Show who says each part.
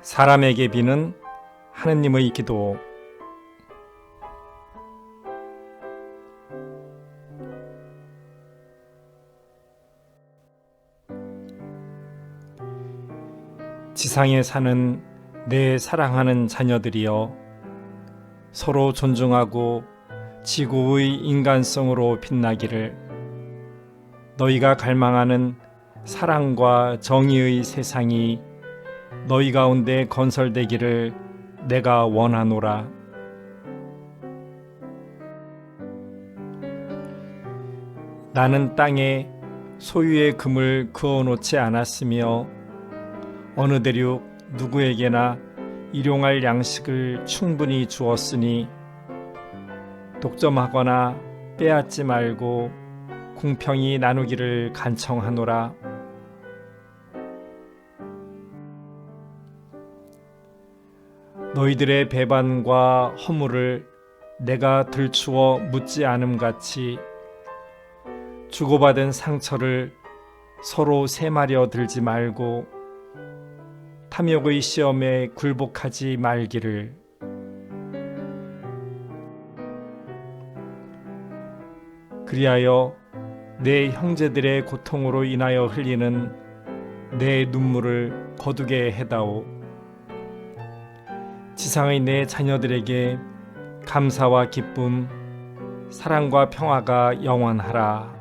Speaker 1: 사람에게 비는 하느님의 기도. 지상에 사는 내 사랑하는 자녀들이여 서로 존중하고 지구의 인간성으로 빛나기를 너희가 갈망하는 사랑과 정의의 세상이 너희 가운데 건설되기를 내가 원하노라. 나는 땅에 소유의 금을 그어 놓지 않았으며 어느 대륙 누구에게나 일용할 양식을 충분히 주었으니 독점하거나 빼앗지 말고 공평히 나누기를 간청하노라. 너희들의 배반과 허물을 내가 들추어 묻지 않음 같이 주고받은 상처를 서로 세마려 들지 말고 탐욕의 시험에 굴복하지 말기를. 그리하여 내 형제들의 고통으로 인하여 흘리는 내 눈물을 거두게 해다오 지상의 내 자녀들에게 감사와 기쁨, 사랑과 평화가 영원하라.